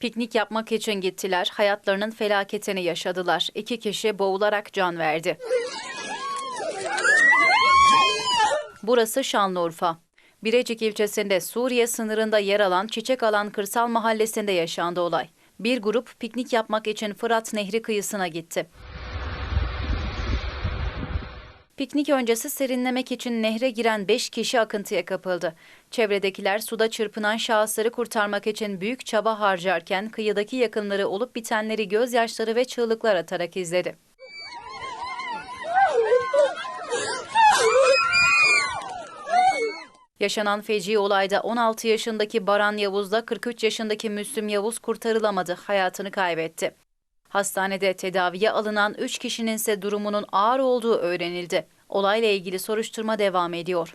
Piknik yapmak için gittiler, hayatlarının felaketini yaşadılar. İki kişi boğularak can verdi. Burası Şanlıurfa. Birecik ilçesinde Suriye sınırında yer alan Çiçek Alan Kırsal Mahallesi'nde yaşandı olay. Bir grup piknik yapmak için Fırat Nehri kıyısına gitti. Piknik öncesi serinlemek için nehre giren 5 kişi akıntıya kapıldı. Çevredekiler suda çırpınan şahısları kurtarmak için büyük çaba harcarken kıyıdaki yakınları olup bitenleri gözyaşları ve çığlıklar atarak izledi. Yaşanan feci olayda 16 yaşındaki Baran Yavuz'la 43 yaşındaki Müslüm Yavuz kurtarılamadı, hayatını kaybetti. Hastanede tedaviye alınan 3 kişinin ise durumunun ağır olduğu öğrenildi. Olayla ilgili soruşturma devam ediyor.